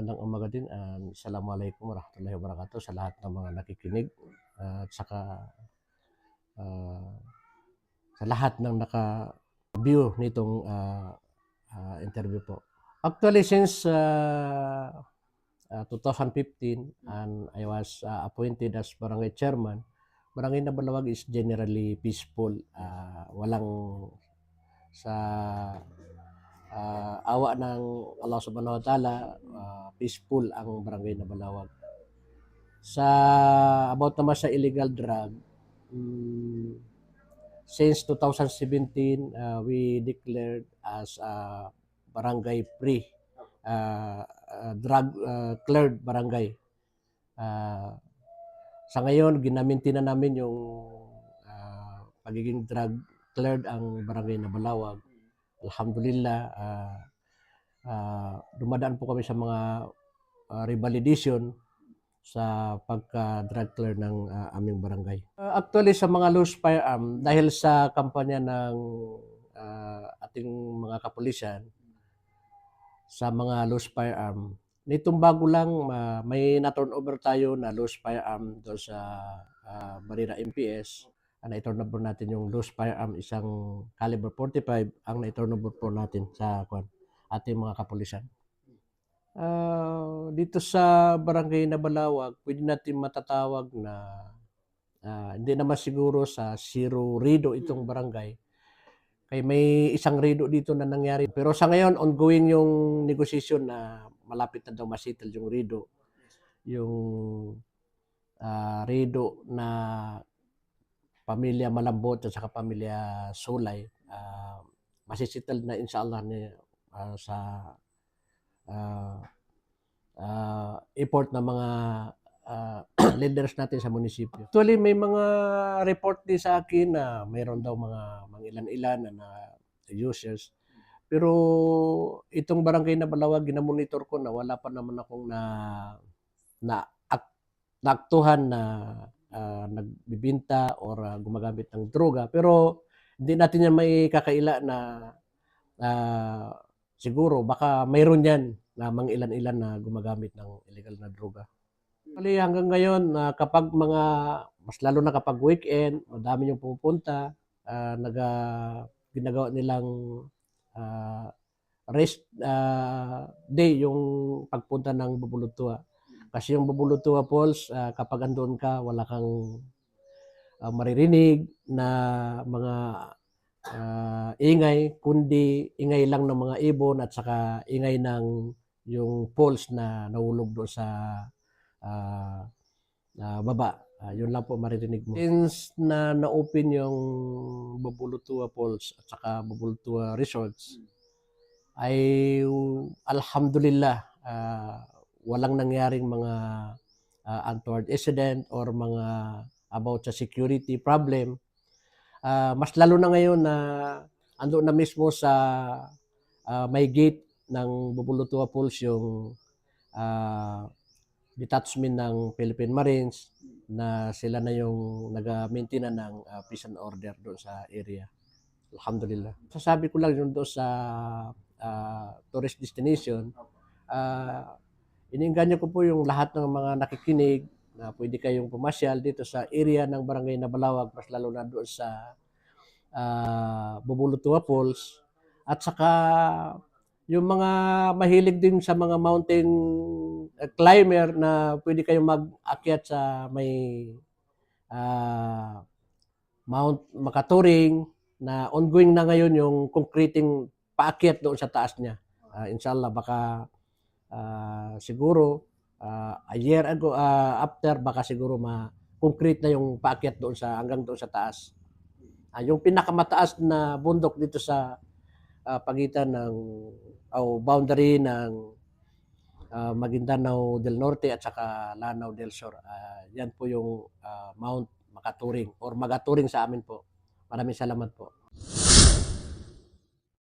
magandang umaga din. Um, Assalamualaikum warahmatullahi wabarakatuh sa lahat ng mga nakikinig uh, at saka uh, sa lahat ng naka-view nitong uh, uh, interview po. Actually, since uh, uh, 2015 and I was uh, appointed as barangay chairman, Barangay Nabalawag is generally peaceful. Uh, walang sa uh, awa ng Allah subhanahu wa ta'ala, uh, peaceful ang barangay na Balawag. Sa about naman sa illegal drug, um, since 2017, uh, we declared as a barangay free, uh, uh, drug uh, cleared barangay. Uh, sa ngayon, ginaminti na namin yung uh, pagiging drug cleared ang barangay na Balawag Alhamdulillah, uh, uh, dumadaan po kami sa mga uh, revalidation sa pagka-drug clear ng uh, aming barangay. Uh, actually, sa mga loose firearm, dahil sa kampanya ng uh, ating mga kapulisan, sa mga loose firearm, nitong bago lang, uh, may na-turnover tayo na loose firearm doon sa uh, Barira MPS ang na-turnover natin yung loose firearm isang caliber 45 ang na-turnover po natin sa kwan, ating mga kapulisan. Uh, dito sa barangay na Balawag, pwede natin matatawag na uh, hindi naman siguro sa zero rido itong barangay. Kaya may isang rido dito na nangyari. Pero sa ngayon, ongoing yung negotiation na malapit na daw masital yung rido. Yung uh, rido na pamilya Malambot at saka pamilya Sulay, uh, masisital na inshallah ni, uh, sa uh, uh, effort ng mga uh, leaders natin sa munisipyo. Actually, may mga report din sa akin na mayroon daw mga mangilan-ilan na, na users. Pero itong barangay na Balawag, ginamonitor ko na wala pa naman akong na na naaktuhan na uh, nagbibinta or uh, gumagamit ng droga. Pero hindi natin yan may kakaila na uh, siguro baka mayroon yan na mga ilan-ilan na gumagamit ng illegal na droga. Kali hanggang ngayon, uh, kapag mga, mas lalo na kapag weekend, madami yung pumupunta, uh, naga, ginagawa nilang uh, rest uh, day yung pagpunta ng Bubulutua. Kasi yung Bubulutua Falls, uh, kapag andun ka, wala kang uh, maririnig na mga uh, ingay, kundi ingay lang ng mga ibon at saka ingay ng yung falls na nahulog doon sa uh, uh, baba. Uh, yun lang po maririnig mo. Since na na-open yung Bubulutua Falls at saka Bubulutua Resorts, ay alhamdulillah, uh, walang nangyaring mga uh, untoward incident or mga about sa security problem. Uh, mas lalo na ngayon na ando na mismo sa uh, may gate ng Bubulutua Falls yung uh, detachment ng Philippine Marines na sila na yung nag-maintain ng uh, peace and order doon sa area. Alhamdulillah. Sasabi ko lang yun doon sa uh, tourist destination, uh, Iniinganyo ko po yung lahat ng mga nakikinig na pwede kayong pumasyal dito sa area ng Barangay Nabalawag, mas lalo na doon sa uh, Bubulutua Falls. At saka yung mga mahilig din sa mga mountain uh, climber na pwede kayong mag-akyat sa may uh, Mount Makaturing na ongoing na ngayon yung concreting paakyat doon sa taas niya. Uh, inshallah, baka uh, siguro uh, a year ago uh, after baka siguro ma concrete na yung paakyat doon sa hanggang doon sa taas. Uh, yung pinakamataas na bundok dito sa uh, pagitan ng o oh, boundary ng uh, Maguindanao del Norte at saka Lanao del Sur. Uh, yan po yung uh, Mount Makaturing or Magaturing sa amin po. Maraming salamat po.